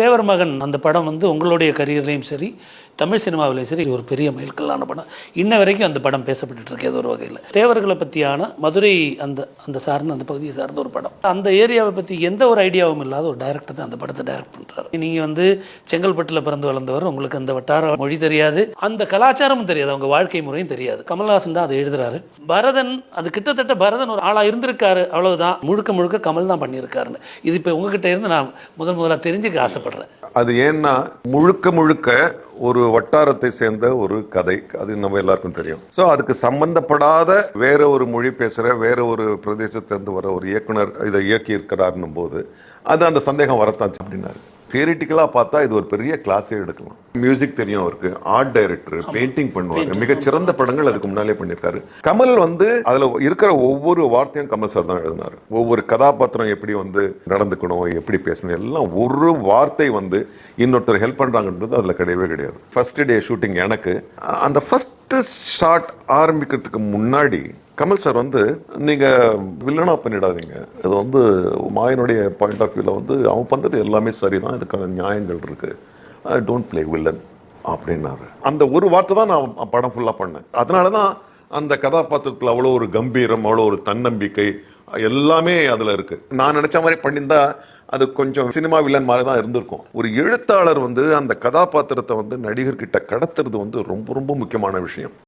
தேவர் மகன் அந்த படம் வந்து உங்களுடைய கரியர்லேயும் சரி தமிழ் சினிமாவிலையும் சரி ஒரு பெரிய மைல்கல்லான படம். இன்ன வரைக்கும் அந்த படம் பேசப்பட்டுட்டு இருக்கு ஏதோ ஒரு வகையில். தேவர்களை பற்றியான மதுரை அந்த அந்த சார்ந்த அந்த பகுதியை சார்ந்த ஒரு படம். அந்த ஏரியாவை பற்றி எந்த ஒரு ஐடியாவும் இல்லாத ஒரு டைரக்டர் தான் அந்த படத்தை டைரக்ட் பண்ணுறாரு நீங்கள் வந்து செங்கல்பட்டில் பிறந்து வளர்ந்தவர் உங்களுக்கு அந்த வட்டார மொழி தெரியாது. அந்த கலாச்சாரமும் தெரியாது அவங்க வாழ்க்கை முறையும் தெரியாது. கமல்ஹாசன் தான் அதை எழுதுறாரு. பரதன் அது கிட்டத்தட்ட பரதன் ஒரு ஆளாக இருந்திருக்காரு அவ்வளவுதான். முழுக்க முழுக்க கமல் தான் பண்ணியிருக்காருன்னு. இது இப்போ உங்ககிட்ட இருந்து நான் முதன் முதலாக தெரிஞ்சுக்க ஆசைப்படுறேன். அது ஏன்னா முழுக்க முழுக்க ஒரு வட்டாரத்தை சேர்ந்த ஒரு கதை. அது நம்ம எல்லாருக்கும் தெரியும். ஸோ அதுக்கு சம்பந்தப்படாத வேற ஒரு மொழி பேசுகிற வேற ஒரு பிரதேசத்திலிருந்து வர ஒரு இயக்குனர் இதை இயக்கி போது அது அந்த சந்தேகம் வரத்தான் அப்படின்னாரு. தியரிட்டிக்கலா பார்த்தா இது ஒரு பெரிய கிளாஸே எடுக்கலாம். மியூசிக் தெரியும் அவருக்கு. ஆர்ட் டைரக்டர் பெயிண்டிங் பண்ணுவாங்க மிகச் சிறந்த படங்கள் அதுக்கு முன்னாலே பண்ணியிருக்காரு. கமல் வந்து அதுல இருக்கிற ஒவ்வொரு வார்த்தையும் கமல் சார் தான் எழுதினாரு. ஒவ்வொரு கதாபாத்திரம் எப்படி வந்து நடந்துக்கணும் எப்படி பேசணும் எல்லாம் ஒரு வார்த்தை வந்து இன்னொருத்தர் ஹெல்ப் பண்றாங்கன்றது அதுல கிடையவே கிடையாது. ஃபர்ஸ்ட் டே ஷூட்டிங் எனக்கு. அந்த ஃபர்ஸ்ட் ஷாட் ஆரம்பிக்கிறதுக்கு முன்னாடி கமல் சார் வந்து நீங்கள் வில்லனாக பண்ணிடாதீங்க. இது வந்து மாயனுடைய பாயிண்ட் ஆஃப் வியூவில் வந்து அவன் பண்ணுறது எல்லாமே சரிதான். இதுக்கான நியாயங்கள் இருக்குது ஐ டோன்ட் பிளே வில்லன் அப்படின்னாரு. அந்த ஒரு வார்த்தை தான் நான் படம் ஃபுல்லாக பண்ணேன். அதனால தான் அந்த கதாபாத்திரத்தில் அவ்வளோ ஒரு கம்பீரம் அவ்வளோ ஒரு தன்னம்பிக்கை எல்லாமே அதில் இருக்குது நான் நினச்ச மாதிரி பண்ணியிருந்தா அது கொஞ்சம் சினிமா வில்லன் மாதிரி தான் இருந்திருக்கும். ஒரு எழுத்தாளர் வந்து அந்த கதாபாத்திரத்தை வந்து நடிகர்கிட்ட கடத்துறது வந்து ரொம்ப ரொம்ப முக்கியமான விஷயம்.